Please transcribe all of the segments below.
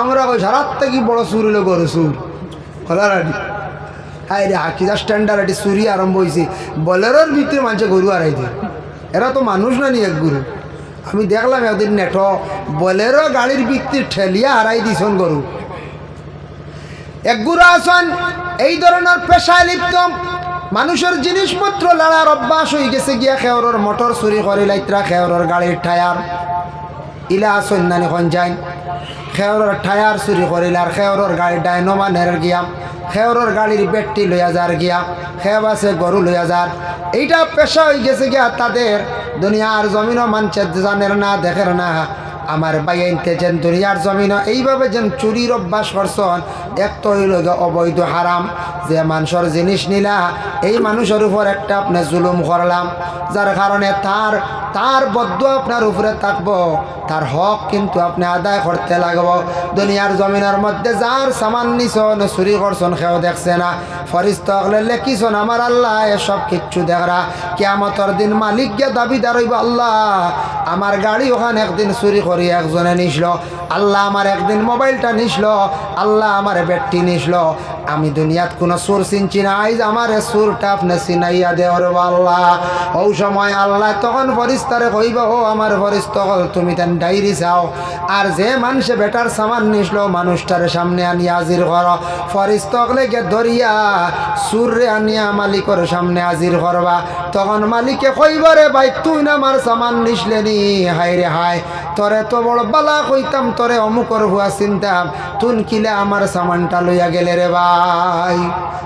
আমরা ওই সারাত থেকে বড় সুর হলো গরু সুর কলারাডি হাই রে হাকিদা স্ট্যান্ডার্ড এটি চুরি আরম্ভ হয়েছে বলেরোর ভিতরে মানুষে গরু হারাই দিয়ে। এরা তো মানুষ না নি এক গুরু। আমি দেখলাম একদিন নেট বলেরো গাড়ির ভিত্তি ঠেলিয়া হারাই দিছন গরু। এক গুরু আসন, এই ধরনের পেশায় লিপ্ত। মানুষের জিনিসপত্র লড়ার অভ্যাস হয়ে গেছে গিয়া খেওরের মোটর চুরি করে লাইত্রা খেওরের গাড়ির টায়ার। ইলা সন্ধানি খন যাই খেওরের টায়ার চুরি করিল আর খেওরের গাড়ি ডাইনোমা নের গিয়া, খেওরের গাড়ির বেটটি লইয়া যার গিয়া খেব আছে গরু লইয়া যার। এইটা পেশা হয়ে গেছে গিয়া তাদের দুনিয়ার জমিনও মানছে জানের না দেখের না। আমার বাইনতে যেন দুনিয়ার জমিন এইভাবে যেন চুরির অভ্যাস করছন, এক তো অবৈধ হারাম, যে মানুষের জিনিস নিলা, এই মানুষের উপর একটা আপনি জুলুম করলাম, যার কারণে তার তার বদ্ধ আপনার উপরে থাকব। তার হক কিন্তু আপনি আদায় করতে লাগব। দুনিয়ার জমিনের মধ্যে যার সামান নিছন, চুরি করছন, সেও দেখছে না। ফরিস্ত হলে লেখিছন, আমার আল্লাহ এসব কিচ্ছু দেখরা কেমতর দিন মালিক গিয়ে দাবিদার হইব আল্লাহ। আমার গাড়ি ওখানে একদিন চুরি করি একজনে নিসলো আল্লাহ আমার একদিন মোবাইলটা নিসলো আল্লাহ আমার ব্যাটটি নিসলো আমি দুনিয়াত কোনো সুর চিনছি না। আইজ আমার সুরটা আপনি চিনাইয়া দেওয়ার আল্লাহ। ও সময় আল্লাহ তখন ফরিস্তারে কইব, ও আমার ফরিস্ত তুমি তেন ডায়েরি চাও। আর যে মানুষে বেটার সামান নিসলো মানুষটার সামনে আনি হাজির কর। ফরিস্ত হলে গে ধরিয়া সুররে আনিয়া মালিকর সামনে হাজির করবা। তখন মালিকে কইব, রে ভাই, তুই না আমার সামান নিসলে নি হাই রে হাই তরে তো বড় বালা কইতাম, তরে অমুকর হুয়া চিন্তাম। তুন কিলে আমার সামানটা লইয়া গেলে রে ভাই।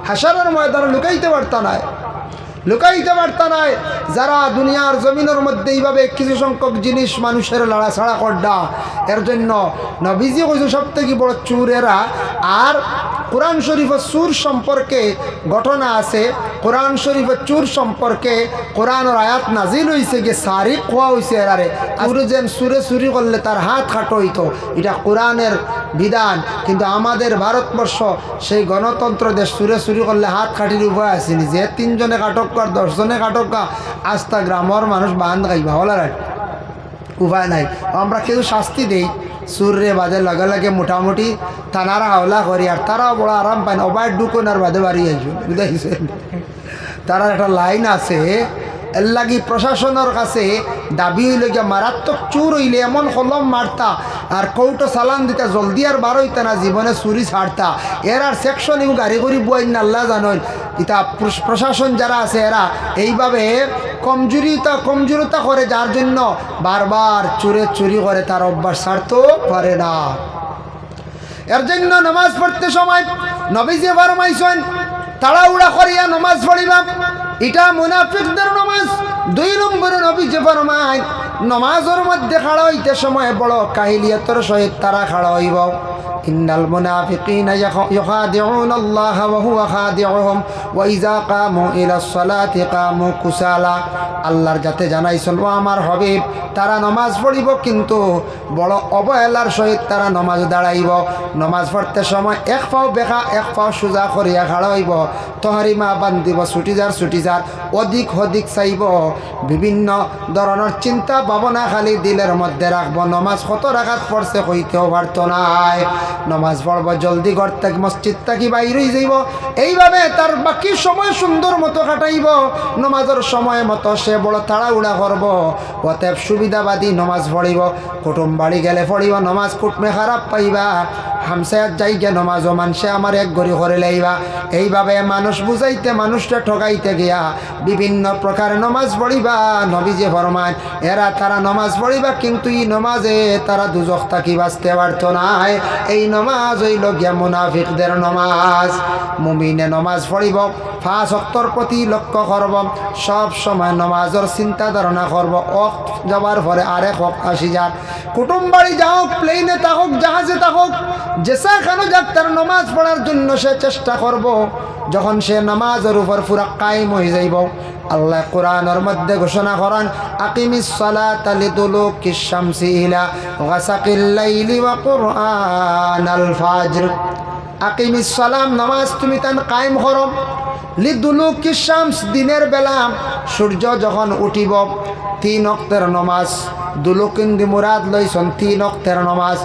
হাসারের ময়দান লুকাইতে পারতা নাই, লুকাইতে পারতা নাই। যারা দুনিয়ার জমিনের মধ্যে এইভাবে কিছু সংখ্যক জিনিস মানুষের লড়াছাড়া করডা, এর জন্য নবীজি কইছে সব থেকে বড় চুরেরা। আর কোরআন শরীফের সুর সম্পর্কে ঘটনা আছে কোরআন শরীফের চুর সম্পর্কে কোরআনের আয়াত নাজিল হয়েছে গিয়ে সারি খোয়া হয়েছে এরারে। সুরে যেন সুরে চুরি করলে তার হাত খাটো হইতো। এটা কোরআনের বিধান। কিন্তু আমাদের ভারতবর্ষ, সেই গণতন্ত্র দেশ সুরে চুরি করলে হাত খাটির উপায় আসেনি যে তিনজনে কাটক কর দশজনে কাটক আস্তা গ্রামের মানুষ বান্ধ খাইবা হলার উপায় নাই। আমরা কেউ শাস্তি দেই। সুরে বাজে, লগে লগে মোটামুটি থানারা হাওলা করি আর তারাও বড় আরাম পায় না অবাই ঢুকুন আর বাদে বাড়ি আইসুন বুঝাইছেন তারা একটা লাইন আছে এর লাগি প্রশাসনের কাছে দাবি হইল গিয়া মারাত্মক চুর হইলে এমন কলম মারতা আর কৌটো চালান দিতা, জলদি আর বার হইতা না, জীবনে চুরি ছাড়তা। এর আর সেকশন ইউ গাড়ি করি বুয়াই না, আল্লাহ জানন ইতা প্রশ- প্রশাসন যারা আছে এরা এইভাবে কমজোরিতা কমজোরিতা করে, যার জন্য বারবার চুরে চুরি করে, তার অভ্যাস ছাড়তেও পারে না। এর জন্য নামাজ পড়তে সময় নবীজি ফরমাইছেন তাড়াউড়া করিয়া নামাজ পড়িলাম। এটা মুনাফিকদের নমাজ। দুই নম্বরে যে ফরমায়, নমাজের মধ্যে খাড়া হইতে সময় বড় কাহিলিয়াতর সহিত তারা খাড়া হইব। ইউখাদিউন আল্লাহ ওয়া হুয়া খাদিউহুম। ওয়া ইযা কামু ইলা সালাতি কামু কুসালা। আল্লাহর যাতে জানাইছেন, ও আমার হবিব, তারা নমাজ পড়িব কিন্তু বড় অবহেলার সহিত তারা নমাজ দাঁড়াইব। নমাজ পড়তে সময় এক পাও বেখা, এক পাও সোজা করিয়া খাড়া হইব তহরিমা বান্ধিব ছুটিজার ছুটিজার অধিক অধিক চাইব। বিভিন্ন ধরনের চিন্তা ভাবনা খালি দিলের মধ্যে রাখব। নমাজ কত রাখাত পড়ছে কইতেও পারত নাই। নমাজ পড়ব, জলদি ঘর থেকে, মসজিদ থাকি বাইরেই যাইব। এইভাবে তার বাকি সময় সুন্দর মতো কাটাইব। নমাজের সময় মতো সে বড় তাড়াউড়া করব। অতএব সুবিধাবাদী নমাজ পড়িব। কুটুম বাড়ি গেলে পড়িব, নমাজ কুটমে খারাপ পাইবা। হামসায়াত যাই গে ও মানুষে আমার এক গড়ি করে লাইবা। এইভাবে মানুষ বুঝাইতে, মানুষটা ঠগাইতে গিয়া বিভিন্ন প্রকার নমাজ পড়িবা, নবীজে ফরমান এরা তারা নমাজ পড়িবা, কিন্তু ই নমাজে তারা দুজক থাকি বাঁচতে পারত নাই। এই নমাজ হইল গিয়া মুনাফিকদের নমাজ। মুমিনে নমাজ পড়িব। ফাঁস অক্তর প্রতি লক্ষ্য করব, সব সময় নমাজের চিন্তা ধারণা করব অক যাবার পরে আরেক হক আসি যার কুটুম বাড়ি যাও প্লেনে থাকুক জাহাজে থাকুক যেসা খানো যাক তার নমাজ পড়ার জন্য সে চেষ্টা করব, যখন সে নামাজের উপর পুরা কায়েম হয়ে যাইব। আল্লাহ কোরআনের মধ্যে ঘোষণা করেন, আকিমিস সালাতা লিদুলুকিশ শামসি ইলা ওয়াসাকিল লাইলি ওয়া কুরআনাল ফাজর। আকিমিস সালাম, নামাজ তুমি তান কায়েম করো। লিদুলু কিসামস দিনের বেলা সূর্য যখন উঠিব, তিন অক্তের নমাজ। দুলুকিন্দি মুরাদ লইছন তিন অক্তের নমাজ।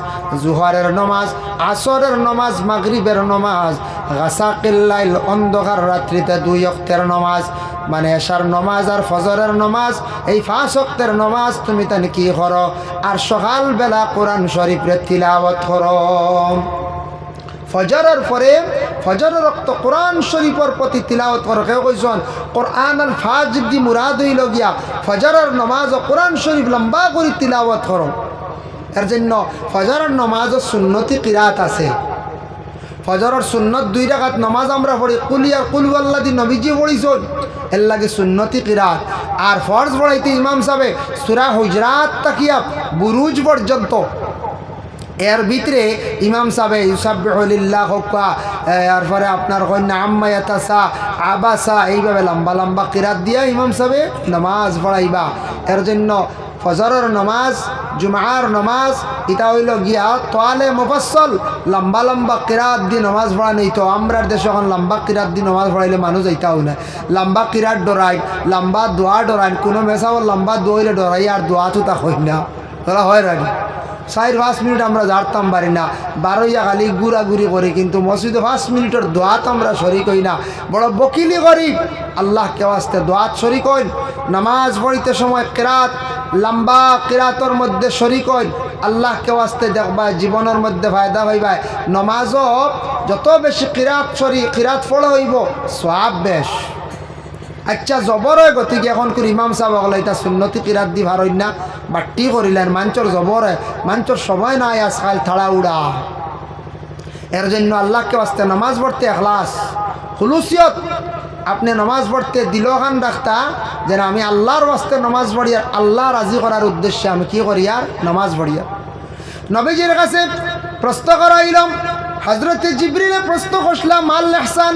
জুহারের নমাজ, আসরের নমাজ, মাগরিবের নমাজ। গাসাকিল্লাইল অন্ধকার রাত্রিতে দুই অক্তের নমাজ। মানে এশার নমাজ আর ফজরের নমাজ, এই পাঁচ অক্তের নমাজ তুমি তাহলে কি করো? আর সকালবেলা কোরআন শরীফের তিলাওয়াত করো। ফজরের পরে ফজরের রক্ত কোরআন শরীফের প্রতি তিলাওয়াত করো। কেউ কইসন, কোরআন আল ফাজিব দি মুরাদ হইল গিয়া ফজরের নমাজ কোরআন শরীফ লম্বা করে তিলাওয়াত করো। এর জন্য ফজরের নমাজ সুন্নতি কিরাত আছে। ফজরের সুন্নত দুই রাখাত নমাজ আমরা পড়ি, কুলি আর কুল আল্লাহ দি নবীজি পড়িছন এর লাগে সুন্নতি কিরাত। আর ফরজ পড়াইতে ইমাম সাহেব সুরা হুজরাত তাকিয়া বুরুজ পর্যন্ত এর ভিতরে ইমাম সাহেব ইউসাবিল্লাহ হকা এরপরে আপনার কন্যা আম্মায়াতাসা আবাসা, এইভাবে লম্বা লম্বা কিরাত দিয়া ইমাম সাহেব নামাজ পড়াইবা। এর জন্য ফজরের নমাজ, জুমার নমাজ, এটা হইল গিয়া তোয়ালে মুফসল লম্বা লম্বা কিরাত দি নমাজ পড়া নেই তো। আমরার দেশে এখন লম্বা কিরাত দি নমাজ পড়াইলে মানুষ এইটাও না। লম্বা কিরাত ডরাই লম্বা দোয়া ডরাই কোনো মেসাও লম্বা দোয়াইলে ডরাই আর দোয়া তো হয় না। ওরা হয় রানি চার পাঁচ মিনিট আমরা জারতাম পারি না। বারোইয়া খালি ঘুরাঘুরি করি, কিন্তু মসজিদে পাঁচ মিনিটের দোয়াত আমরা শরিক হই না। বড় বকিলি করি আল্লাহ কেউ আসতে দোয়াত শরিক হইন নামাজ পড়িতে সময় কেরাত, লম্বা কেরাতর মধ্যে শরিক হইন আল্লাহ কেউ আসতে দেখবা জীবনের মধ্যে ফায়দা হইবা নমাজও যত বেশি কিরাত সরি কিরাত ফল হইব সব বেশ। আচ্ছা জবর হয় গতিকে এখন করে ইমাম সাহেব হলে এটা সুন্নতি কিরাত দি ভারই না। বাট্টি করিলেন মাঞ্চর জবর হয় মাঞ্চর সময় নাই আজকাল থাড়া উড়া এর জন্য আল্লাহকে আসতে নামাজ পড়তে এখলাস খুলুসিয়ত আপনি নামাজ পড়তে দিল খান রাখতা যেন আমি আল্লাহর বাস্তে নামাজ পড়ি আর আল্লাহ রাজি করার উদ্দেশ্যে আমি কি করি আর নামাজ পড়ি আর নবীজির কাছে প্রশ্ন করাইলাম হজরতে জিবরিলে প্রশ্ন করলাম আল্লাহ হাসান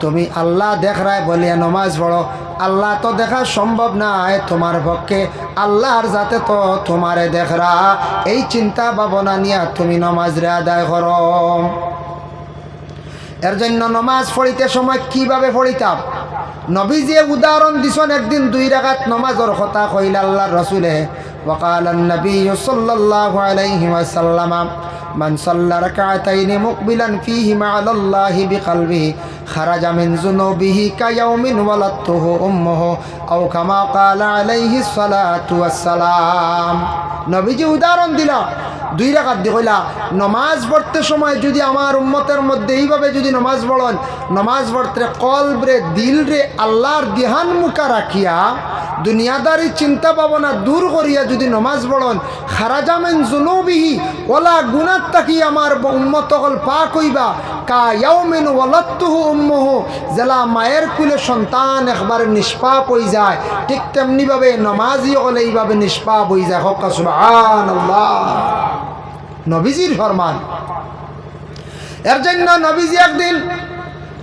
তুমি আল্লাহ দেখরায় বলিয়া নমাজ পড়ো। আল্লাহ তো দেখা সম্ভব নয় তোমার পক্ষে। আল্লাহর যাতে তো তোমারে দেখরা এই চিন্তা ভাবনা নিয়া তুমি নমাজ রে আদায় করো। এর জন্য নমাজ পড়িতে সময় কীভাবে পড়িতাম? নবীজিয়ে উদাহরণ দিছন, একদিন দুই রাগাত নমাজর কথা কইল আল্লাহর রসুলে। ওকাল নবী সাল্লাহ আলাইহি من صلى ركعتين مقبلا فيهما على الله بقلبه خرج من ذنوبه كيوم ولدته أمه أو كما قال عليه الصلاة والسلام নবীজি উদাহরণ দিলা দুই রাখাত দি কইলা নমাজ পড়তে সময় যদি আমার উম্মতের মধ্যে এইভাবে যদি নমাজ পড়ন নমাজ পড়তে কলবরে দিলরে আল্লাহর দিহান মুখা রাখিয়া দুনিয়াদারি চিন্তা ভাবনা দূর করিয়া যদি নমাজ পড়ন খারাজামেন জুনুবিহি, ওলা গুণাত তাকি আমার উম্মত হল পা কইবা কা ইয়াউমিন ওয়ালাত্তুহু উম্মুহু জেলা মায়ের কুলে সন্তান একবারে নিষ্পাপ হয়ে যায়। ঠিক তেমনিভাবে নমাজি হলে এইভাবে নিষ্পাপ হয়ে যায়। হকা, সুবহানাল্লাহ। নবীজির ফরমান। এর জন্য নবীজি একদিন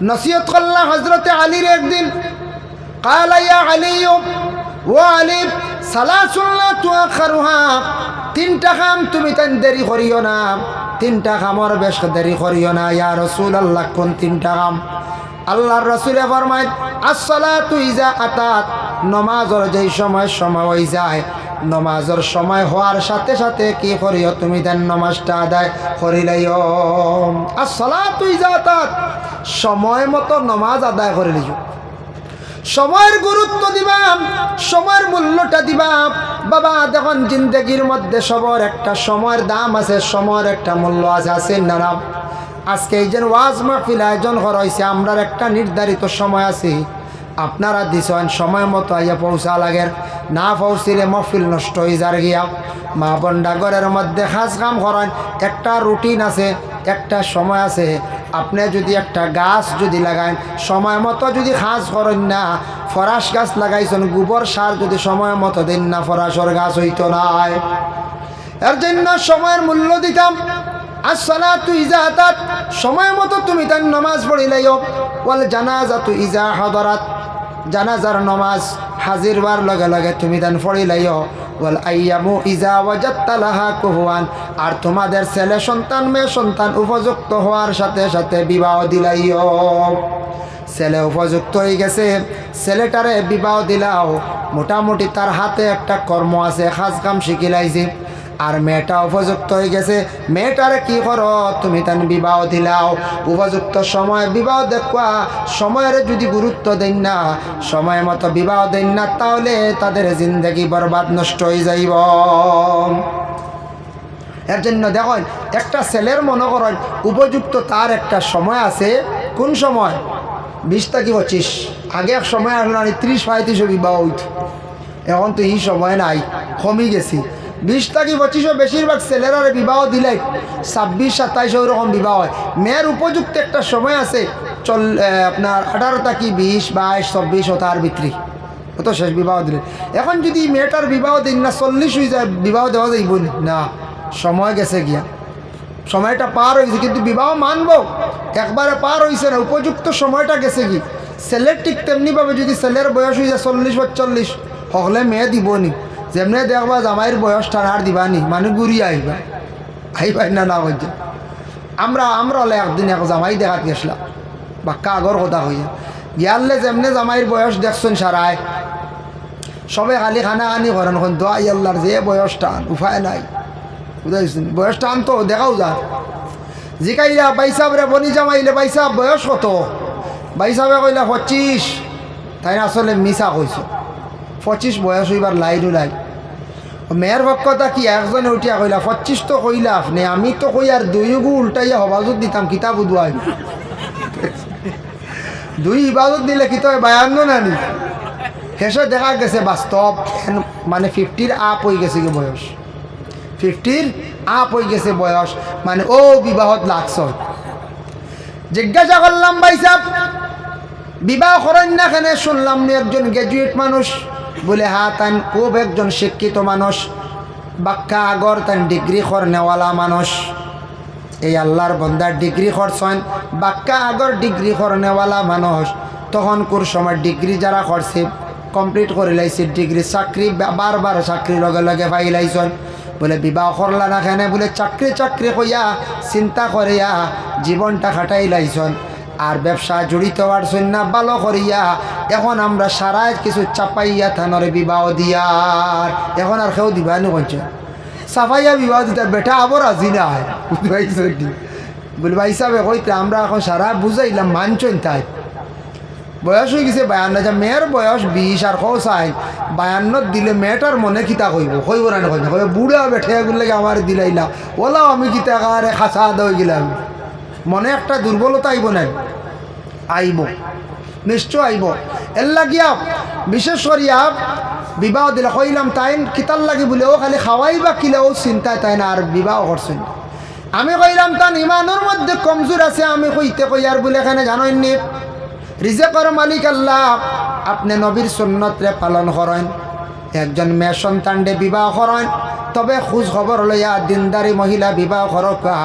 নসিহত করলাম হজরতে আলীর একদিন। কালাইয়া আলী ও আলী সালাসুল্লাহ তুয়া খারুহা তিনটা কাম তুমি তাই দেরি করিও না। তিনটা কামর বেশ দেরি করিও না, ইয়া রসুল আল্লাহ কোন তিনটা কাম আল্লাহর রসুলে ফরমায় আসলা তুই যা আতাত। নমাজর যেই সময় সময় হয়ে যায়, নমাজর সময় হওয়ার সাথে সাথে কি করিও তুমি দেন নমাজটা আদায় করিলাইও। আসলা তুই যা আতাত। সময় মতো নমাজ আদায় করে লিজু সময়ের গুরুত্ব দিবা সময়ের মূল্যটা দিবা। বাবা, দেখুন, জিন্দগির মধ্যে সবার একটা সময়ের দাম আছে সময়ের একটা মূল্য আছে আছে না আজকে এই যে ওয়াজ মাহফিল আয়োজন করা হয়েছে, আমরার একটা নির্ধারিত সময় আছে। আপনারা দিছেন সময় মতো আইয়া পৌঁছা লাগের। না পৌঁছিলে মহফিল নষ্ট হয়ে যার গিয়া। মা বন্ডা ঘরের মধ্যে খাস কাম করেন, একটা রুটিন আছে, একটা সময় আছে আপনি যদি একটা গাছ যদি লাগান সময় মতো যদি খাস করেন না, ফরাস গাছ লাগাইছেন, গোবর সার যদি সময় মতো দেন না, ফরাসর গাছ হইতো নাই এর জন্য সময়ের মূল্য দিতাম। আসসালাতু ইজা আতাত সময় মতো তুমি তার নামাজ পড়িলাইও ওয়াল জানাজাতু ইজা হাদারাত, জানাজার নামাজ হাজির হওয়ার লগে লগে তুমি তান পড়িলাইও আইয়ামু ইজা আর তোমাদের ছেলে সন্তান, মেয়ে সন্তান উপযুক্ত হওয়ার সাথে সাথে বিবাহ দিলাইও। ছেলে উপযুক্ত হয়ে গেছে, ছেলেটারে বিবাহ দিলাও। মোটামুটি তার হাতে একটা কর্ম আছে খাস কাম শিখিলাইছে। আর মেয়েটা উপযুক্ত হয়ে গেছে। মেয়েটারে কি করো? তুমি তান বিবাহ দিলাও। উপযুক্ত সময় বিবাহ দেখবা। সময়ের যদি গুরুত্ব দেন না, সময় মতো বিবাহ দেন না, তাহলে তাদের জিন্দগি বরবাদ নষ্ট হয়ে যাইব। এর জন্য দেখুন, একটা ছেলের মনে করেন, উপযুক্ত তার একটা সময় আছে। কোন সময়? বিশ থেকে পঁচিশ? আগে এক সময় আসলো ত্রিশ পঁয়ত্রিশও বিবাহ হইত। এখন তো এই সময় নাই, কমই গেছি। বিশ থেকে পঁচিশও বেশিরভাগ ছেলেরা বিবাহ দিলে। ছাব্বিশ, সাতাইশ ওরকম বিবাহ হয়। মেয়ের উপযুক্ত একটা সময় আছে, চল আপনার আঠারো থেকে বিশ, বাইশ, চব্বিশ ও তার বিক্রি ও তো শেষ বিবাহ দিলে। এখন যদি মেয়েটার বিবাহ দিন না চল্লিশ হয়ে যায়, বিবাহ দেওয়া যাইব নি? সময় গেছে গিয়া। সময়টা পার হয়েছে কিন্তু বিবাহ মানব। একবারে পার হয়েছে না, উপযুক্ত সময়টা গেছে কি ছেলের ঠিক তেমনিভাবে যদি ছেলের বয়স হয়ে যায় চল্লিশ বা চল্লিশ হলে মেয়ে দিব নি? যেমনি দেখবা জামাইয়ের বয়সটা আর দিবা নি মানে ঘুরি আইবা আইবাই না না বলছে আমরা আমরা হলে একদিন এক জামাই দেখাত গেছিলাম বাক্কা আগর কথা হইয়া গিয়ালে যেমনি জামাইয়ের বয়স দেখছেন সারায় সবে খালি খানা খানি করেন এখন। দোয়া আল্লাহর যে বয়স টান, উপায় নাই। বুঝাইছেন? বয়সটা আনতো দেখাও যা জিকাইলা বাইসাব রে বনি জামাইলে বাইসাব বয়স কত? বাইসাবে কইলা পঁচিশ। তাই আসলে মিশা কইস পঁচিশ বয়স হইবার লাইনও নাই মেয়ের পক্ষতা কি? একজনে উঠিয়া কইলা, পঁচিশ তো কইলা আপনি আমি তো কই আর দুই গু উল্টাইয়া হবাজত দিতাম কিতাব উদুয়াই দুই ইবাদত দিলে কি তো বায়ান্ন না নি শেষে দেখা গেছে বাস্তব মানে ফিফটির আপ হয়ে গেছে কি বয়স? ফিফটির আপ হয়ে গেছে বয়স মানে ও বিবাহত লাগছ। জিজ্ঞাসা করলাম ভাই সাহ বিবাহ করেন না কেন শুনলাম একজন গ্র্যাজুয়েট মানুষ? বলে, হা, তান খুব একজন শিক্ষিত মানুষ। বাক্কা আগর তান ডিগ্রি খর নেওয়ালা মানুষ। এই আল্লাহর বন্দার ডিগ্রি করছেন বাক্কা আগর ডিগ্রি খর নেওয়ালা মানুষ। তখন কোর সময় ডিগ্রি যারা করছে, কমপ্লিট করে লাইছে, ডিগ্রি চাকরি বারবার চাকরি লগে লগে পাই লাইছন। বলে, বিবাহ করলা না কেন? বলে, চাকরি চাকরি কইয়া চিন্তা করিয়া জীবনটা খাটাই লাইছন। আর ব্যবসা জড়িত হওয়ার জন্য ভালো করিয়া, এখন আমরা সারা কিছু চাপাইয়া থানরে বিবাহ দিয়ার। এখন আর কেউ দিবা নি কঞ্চ সাফাইয়া বিবাহ দিতে বেটা আবার আজি না হয় বলি ভাই সাহেব কইতে আমরা এখন সারা বুঝাইলাম, মানছেন তাই। বয়স হয়ে গেছে বায়ান্ন, যা মেয়ের বয়স বিশ আর চাই। বায়ান্নত দিলে মেয়েটার মনে কিতা কইব? কইব না, কইব বুড়া বেঠে গুলোকে আমার দিলাইলা। ওলাও আমি কিতা কারে খাসা দই গেলাম। মনে একটা দুর্বলতা আইব নাই। আইব। নিশ্চয় আইব। এর লাগিয়া, বিশেষ করিয়া বিবাহ দিলে কইলাম তাই কিতার লাগি বলে ও খালি খাওয়াই বা কিলেও চিন্তায় তাই না আর বিবাহ করছেন আমি কইলাম তান ইমানোর মধ্যে কমজোর আছে, আমি কইতে কই আর বলে এখানে জানোই নি? রিজেকর মালিক আল্লাহ আপনি নবীর সুন্নতরে পালন করেন একজন মেয়ে সন্তানরে বিবাহ করেন তবে খোঁজ খবর লইয়া দিনদারি মহিলা বিবাহ করকা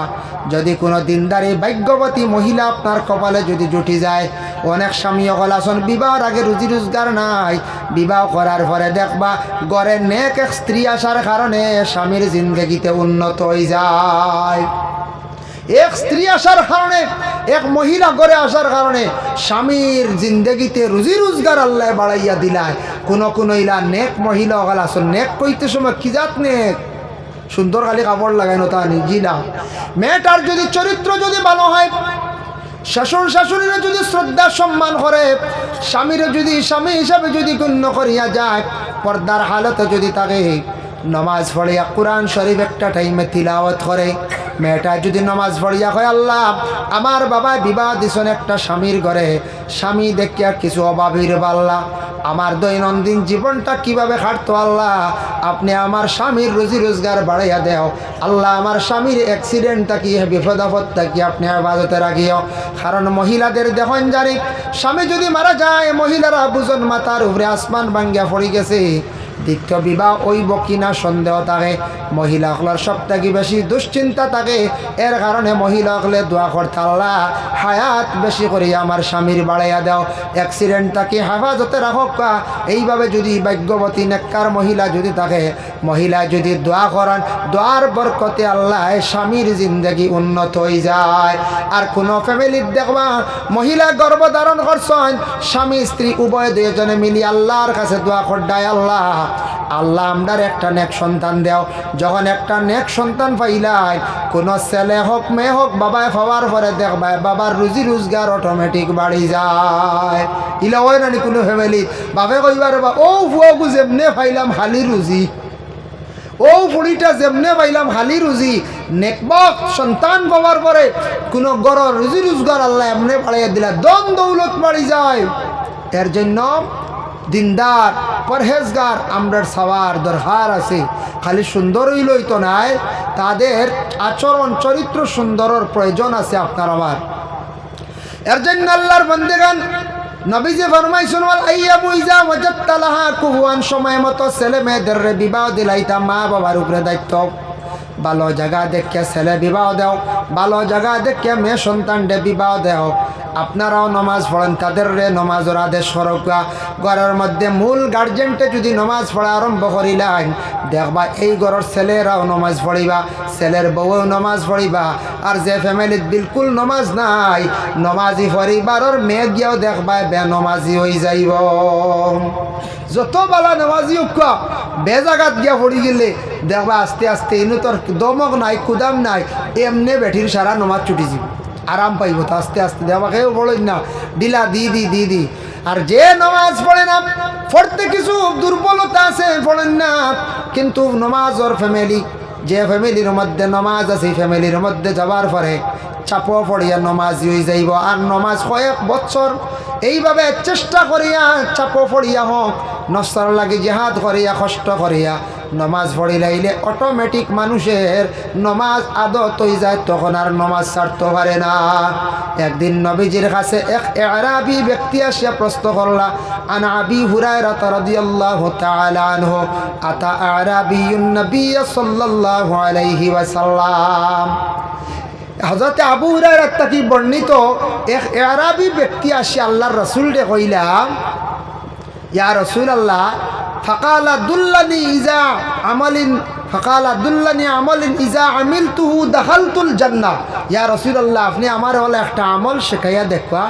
যদি কোনো দিনদারি ভাগ্যবতী মহিলা আপনার কপালে যদি জুটি যায়, অনেক স্বামী অকল আসন বিবাহর আগে রুজি রোজগার নাই। বিবাহ করার পরে দেখবা গড়ে নেক এক স্ত্রী আসার কারণে স্বামীর জিন্দগিতে উন্নত হয়ে যায়। এক স্ত্রী আসার কারণে, এক মহিলা গড়ে আসার কারণে স্বামীর জিন্দগিতে রুজি রোজগার আল্লাহ বাড়াইয়া দিলায়। কোনো কোনো ইলা নেক মহিলা অকাল আসল, নেক কইতে সময় কি জাত নেক? সুন্দর খালি কাপড় লাগাই তা জি না মেয়েটার যদি চরিত্র যদি ভালো হয় শাশুর শাশুড়িরা যদি শ্রদ্ধা সম্মান করে, স্বামীরা যদি, স্বামী হিসাবে যদি গণ্য করিয়া যায়, পর্দার হালতে যদি তাকে নমাজ পড়িয়া কোরআন শরীফ একটা টাইমে তিলাওয়াত করে মেয়েটা যদি নমাজ পড়িয়া হয় আল্লাহ, আমার বাবা বিবাহ দিছন একটা স্বামীর ঘরে। স্বামী দেখিয়া কিছু অভাবীর বাল্লা। আমার দৈনন্দিন জীবনটা কীভাবে খাটতো আল্লাহ? আপনি আমার স্বামীর রুজি রোজগার বাড়াইয়া দেও। আল্লাহ, আমার স্বামীর অ্যাক্সিডেন্ট থাকি বিপদ আপদ থাকি আপনি হেফাজতে রাখিও। কারণ মহিলাদের দেখুন জানি স্বামী যদি মারা যায়, মহিলারা বুঝন মাথার উপরে আসমান ভাঙ্গিয়া পড়ে গেছে। দ্বিতীয় বিবাহ ওইব কিনা সন্দেহ থাকে মহিলাসকলের সব থেকে বেশি দুশ্চিন্তা থাকে এর কারণে মহিলাসকলে দোয়া করতে আল্লাহ হায়াত বেশি করে আমার স্বামীর বাড়াইয়া দাও। অ্যাক্সিডেন্ট তাকে হেফাজতে রাখক। এইভাবে যদি ভাগ্যবতী নেককার মহিলা যদি থাকে মহিলা যদি দোয়া করান দোয়ার বরকতে আল্লাহ স্বামীর জিন্দগি উন্নত হয়ে যায়। আর কোনো ফ্যামিলির দেখবা মহিলা গর্ভধারণ করছেন স্বামী স্ত্রী উভয় দুজনে মিলি আল্লাহর কাছে দোয়া করডায় আল্লাহ। আল্লাহ আমরার একটা নেক সন্তান দেও। যখন একটা নেক সন্তান পাইলাই, কোনো ছেলে হোক, মেয়ে হোক, বাবায় পাওয়ার পরে দেখবায় বাবার রুজি রোজগার অটোমেটিক বাড়ি যায়। ইলা হয় নানি কোনো ফ্যামিলি বাপে কইবার, বা, ও ফুয়াগু যেমনে পাইলাম হালি রুজি। ও ফুড়িটা যেমনে পাইলাম হালি রুজি। নেকবক সন্তান পাওয়ার পরে কোনো গড় রুজি রোজগার আল্লাহ এমনি বাড়াইয়া দিলা। দন দৌলত বাড়ি যায়। এর জন্য দিনদার, পরহেজগার, আমরার সবার দরকার আছে। খালি সুন্দর হইলই তো নাই, তাদের আচরণ চরিত্র সুন্দরের প্রয়োজন আছে আপনার আমার। এর জন্য আল্লাহর বন্দেগান নবীজি ফরমাইছেন ওয়াল আইয়ামু ইজা ওয়াজাদতা লাহা সময় মতো ছেলে মেয়েদের বিবাহ দিলাইতা মা বাবার উপরে দায়িত্ব। ভালো জায়গা দেখে ছেলে বিবাহ দাও, ভালো জায়গা দেখে মেয়ে সন্তানরে বিবাহ দাও। আপনারাও নমাজ পড়েন তাদের রে নমাজের আদেশ সরকা ঘরের মধ্যে মূল গার্জেনটে যদি নমাজ পড়া আরম্ভ করিলেন, দেখবা এই ঘরের ছেলেরাও নমাজ পড়িবা, ছেলের বউও নমাজ পড়িবা। আর যে ফ্যামিলিত বিলকুল নমাজ নাই, নমাজি পরিবারের মেয়ে গিয়েও দেখবা বে নমাজি হয়ে যাইব। যত বালা নমাজি উকা বেজাগাত গিয়া পড়ি গেলে, দেখবা আস্তে আস্তে ইনু তোর দমক নাই, কুদাম নাই, এমনে বেঠির সারা নমাজ ছুটি যাব আরাম পাইব তো আস্তে আস্তে। দেওয়াকেও বলেন না, দিলা, দি দি দি দি। আর যে নমাজ পড়ে না, পড়তে কিছু দুর্বলতা আছে পড়েন না। কিন্তু নমাজর ফ্যামিলি যে ফ্যামিলির মধ্যে নমাজ আছে ফ্যামিলির মধ্যে যাবার পরে চাপ পড়িয়া নমাজ হয়ে যাইব। আর নমাজ কয়েক বছর এইভাবে চেষ্টা করিয়া, চাপ পড়িয়া হোক, নস্তর লাগে জেহাদ করিয়া, কষ্ট করিয়া, নমাজ পড়িলাইলে অটোমেটিক মানুষের নমাজ আদত হয়ে যায়, তখন আর নমাজ ছাড়তে পারে না। একদিন নবীজির কাছে এক এরাবি ব্যক্তি আসিয়া প্রশ্ন করলা, আন আবি হুরায়রা রাদিয়াল্লাহু তাআলা আনহু, আতা আরাবিয়ুন নবী সাল্লাল্লাহু আলাইহি ওয়াসাল্লাম? হজরতে আবু হুরায়রা তাকি বর্ণিত এক এরাবি ব্যক্তি আসি আল্লাহর রসুল রে কইলাম ইয়া রসুল আল্লাহ ফকালা দুল্লানি ইজা আমালিন, ফকালা দুল্লানি আমালিন ইজা আমিল তুহু দাখালতুল জান্না ইয়া রসুল আল্লাহ আপনি আমার হলে একটা আমল শেখাইয়া দেখবা,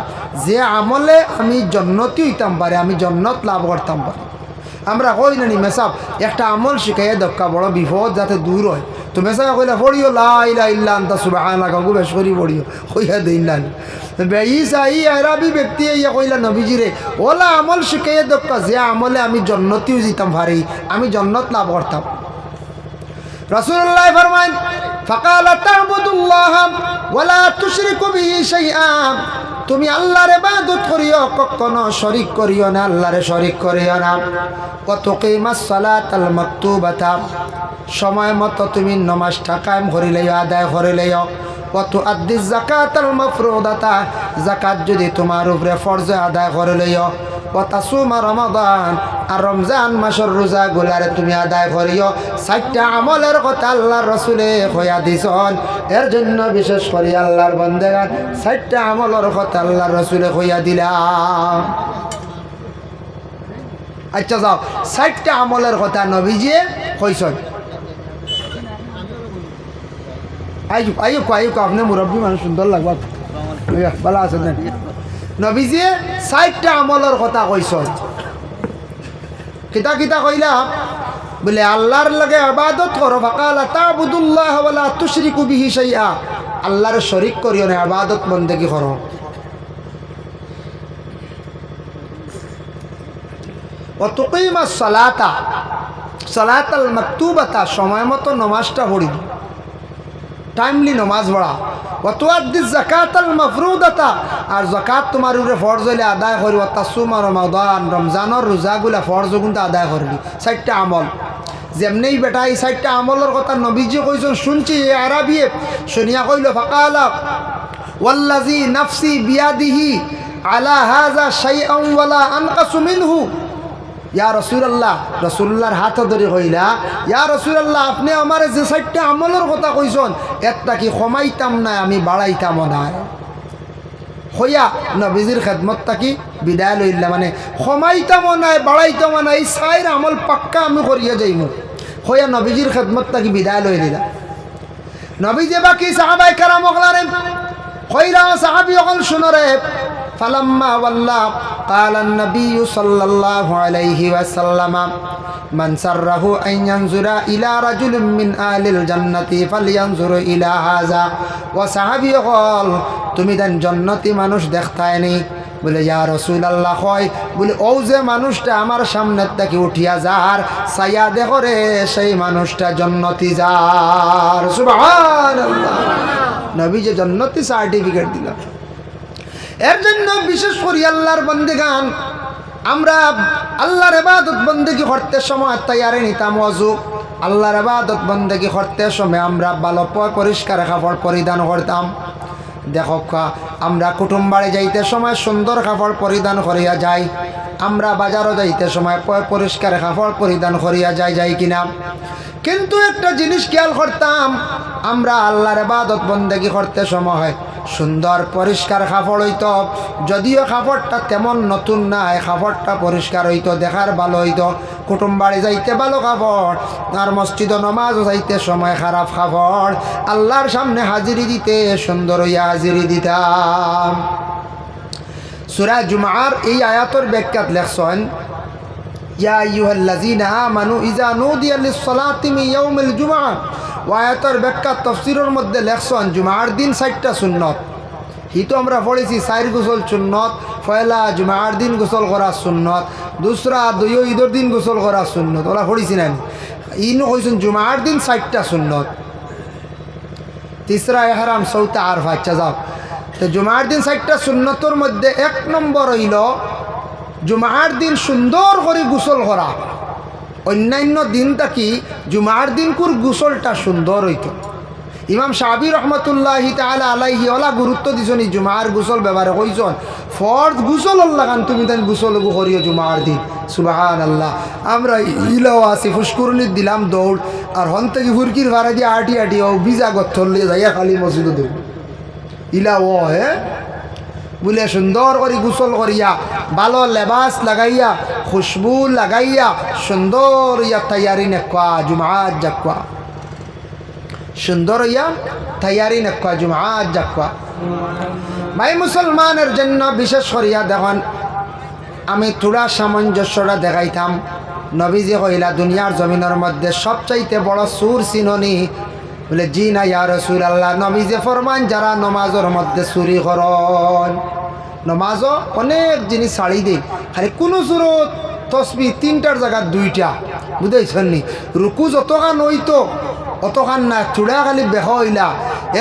যে আমলে আমি জন্নতি হইতাম পারে, আমি জন্নত লাভ করতাম পারি। আমরা কই নানি মেসাব, একটা আমল শিখাইয়া দক্কা, বড় বিপদ যাতে দূর হয়। তো মেসাব কইলা, পড়িও লাইলা ইল্লা আন্তা সুবাহান লাগাও বেশ করি পড়িও। কইয়া দিন না ইসা ই আরাবি ব্যক্তি ইয়া কইলা নবীজিরে ওলা আমল শিখাইয়া দক্কা, যে আমলে আমি জন্নতিও যেতাম পারি আমি জন্নত লাভ করতাম। রাসূলুল্লাহ ফরমান ফাকালা তা'বুদুল্লাহ, ওয়ালা তুশরিকু বিহি শাইআ। তুমি আল্লাহর ইবাদত করিও, কখনো শরীক করিও না, আল্লাহরে শরীক করিও না। কত কিমাস সালাতাল মাকতুবাতা। সময় মতো তুমি নমাজটা কায়েম করিলেও আদায় করিলেও কত আদি জাকাতাল মাফরুদাতা। জাকাত যদি তোমার উপরে ফরজ আদায় করিলেও রমজান মাসের রোজা গুলারে তুমি আদায় করিও। চারটা আমলের কথা আল্লাহর রসুলে হইয়া দিছন। এর জন্য বিশেষ করে আল্লাহর বন্দেগান চারটা আমলের কথা আল্লাহর রসুলে হইয়া আচ্ছা যাও, চারটা আমলের কথা নবীজিয়ে কইসন আইজু আইয়ুক আইয়ুক আপনি মুরব্বী মানুষ, সুন্দর লাগবা। ভালো আছেন। নবীজিয়ে চারটা আমলের কথা কইসন কিতা কিতা কইলা? বলে আল্লাহর লগে আবাদত করো ফাকালা তাবুদুল্লাহ ওয়ালা আল্লাহর শরীক করিও না আবাদত বন্দেগী করো ও তুকিমা সালাতা সালাতাল মাকতুবাতা। সময় মতো নমাজটা পড়ি টাইমলি নমাজ পড়া। অত আদি জাকাতাল মফরুদাতা। আর জাকাত তোমার উপরে ফরজ হইলে আদায় করি তাসুমা রমাদান, রমজানের রোজাগুলা ফরজ কিন্তু আদায় করবি। চারটা আমল। যেমনি বেটা এই চারটা আমলের কথা নবীজি কইছেন, শুনছি এ আরাবিয়ে। শুনিয়া কইল, ফাকালা ওয়াল্লাজি নাফসি বিয়াদিহি আলা হাজা শাইআন ওয়ালা আনকাসু মিনহু। ইয়া রসুল্লাহ রসুল্লাহর হাত ধরে কইলা ইয়া রসুল্লাহ আপনি আমার যে চারটা আমলের কথা কইসন একটা কি কমাইতাম না, আমি বাড়াইতাম না? হইয়া নবীজির খেদমত তাকি বিদায় লইলা মানে কমাইতামও নাই বাড়াইতামও নাই চাইর আমল পাক্কা আমি করিয়া যাইমু হইয়া নবীজির খেদমত তাকি বিদায় লই দিলা? নবীজি বাকি সাহাবাই কারাম হইরা সাহাবি অকল শুনরে নবী ইলা কল তুমি দেন জন্নতি মানুষ দেখতায় নি বলে, ইয়া রসুল আল্লাহ হয় বলে, ও যে মানুষটা আমার সামনে থেকে উঠিয়া যার সাইয়া দে করে সেই মানুষটা জন্নতি যার। নবী যে জন্নতি সার্টিফিকেট দিলাম এর জন্য বিশেষ করে আল্লাহর বন্দিগান। আমরা আল্লাহর এবাদত বন্দেগি করতে সময় তৈয়ারে নিতাম অজু। আল্লাহর এবাদত বন্দেগি করতে সময় আমরা ভালো পরিষ্কার কাপড় পরিধান করতাম। দেখো কা, আমরা কুটুম বাড়ি যাইতে সময় সুন্দর কাপড় পরিধান করিয়া যাই। আমরা বাজারও যাইতে সময় পরিষ্কার কাপড় পরিধান করিয়া যাই যাই কিনা। কিন্তু একটা জিনিস খেয়াল করতাম, আমরা আল্লাহর বাদত বন্দেগি করতে সময় সুন্দর পরিষ্কার কাপড় হইত, যদিও কাপড়টা তেমন নতুন নাই কাপড়টা পরিষ্কার হইতো, দেখার ভালো হইতো। কুটুম বাড়ি যাইতে ভালো কাপড় আর মসজিদ নমাজও যাইতে সময় খারাপ কাপড় আল্লাহর সামনে হাজিরি দিতে, সুন্দর হইয়া হাজিরি দিতাম। সুরা জুমার এই আয়াতর ব্যাখ্যাত লেখছেন ইয়া আইয়ুহাল্লাযীনা আমানু নুদিয়া লিস-সালাতি মিন ইয়াউমিল জুমআ। ওয়ায়াতের ব্যাখ্যা তফসিরের মধ্যে লেখছেন জুমার দিন চারটা সুন্নত। হি তো আমরা পড়েছি চার গোসল সুন্নত, পয়লা জুমার দিন গোসল করা সুন্নত, দুসরা দুই ঈদের দিন গোসল করা সুন্নত, ওরা পড়েছি না ইনু কইছেন জুমার দিন চারটা সুন্নত। তিসরা এহারাম চৌথা আর বাচ্চা যাও। তো জুমার দিন চারটা সুন্নতর মধ্যে এক নম্বর হইল জুমার দিন সুন্দর করে গোসল করা। অন্যান্য দিন থাকি জুমার দিন কুর গোসলটা সুন্দর হইত। ইমাম সাহাবি রহমতুল্লাহ তালা আলাইহি ওলা গুরুত্ব দিছনি জুমার গোসল ব্যবহার কইছন? ফর্দ গোসল লাগান তুমি তাই গোসল করিও জুমার দিন। সুবাহান আল্লাহ আমরা ইলাও আছি ফুসকুরনির দিলাম দৌড়, আর হন থেকে ফুরকির ভাড়া দিয়ে আটি আটি ও বিজা গথর লিয়ে যাইয়া খালি মসজিদে দৌড়। ইলা ও হে বলে সুন্দর করে গোসল করিয়া ভালো লেবাস লাগাইয়া খুশবু লাগাইয়া সুন্দর ইয়া তৈয়ারি নেকুয়া জুমাত জাকুয়া সুন্দর ইয়া তৈয়ারি নেকুয়া জুমাত জাকুয়া ভাই মুসলমানের জন্য বিশেষ করিয়া দেখুন, আমি থোড়া সামঞ্জস্যটা দেখাইতাম নবীজি কইলা দুনিয়ার জমিনের মধ্যে সবচাইতে বড় সুর চিননি বলে, জি না, ইয়া রসুল আল্লাহ নবীজি ফরমান, যারা নমাজের মধ্যে চুরি করন। নমাজও অনেক জিনিস ছাড়ি দিন খালি কোনো সুরত, তসবি, তিনটার জায়গা দুইটা। বুঝাইছেন নি? রুকু যতখান হইতো, অতখান না, চূড়া খালি বেহ হইলা।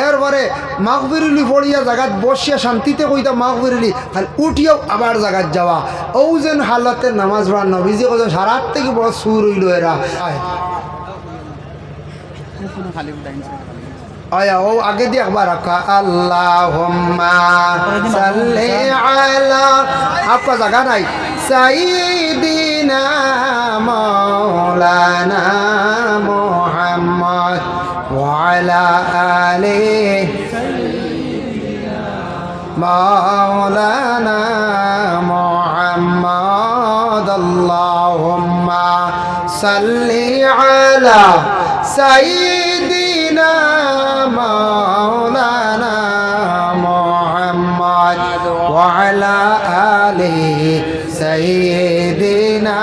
এরপরে মাঘ বেরুলি পড়িয়া জায়গাত বসিয়া শান্তিতে কইতা মাঘ বেরুলি খালি উঠিয়াও আবার জায়গাত যাওয়া। ও যেন হালতে নামাজ পড়া নবীজি কত সারাত থেকে বড় সুর হইল এরা। آیا او آگے دیکھ بارک اللہم صلی علی آپ کا جگہ نہیں سیدنا مولانا محمد وعلا آلہ مولانا محمد اللہم صلی علی سیدنا مولانا محمد وعلى آله سيدنا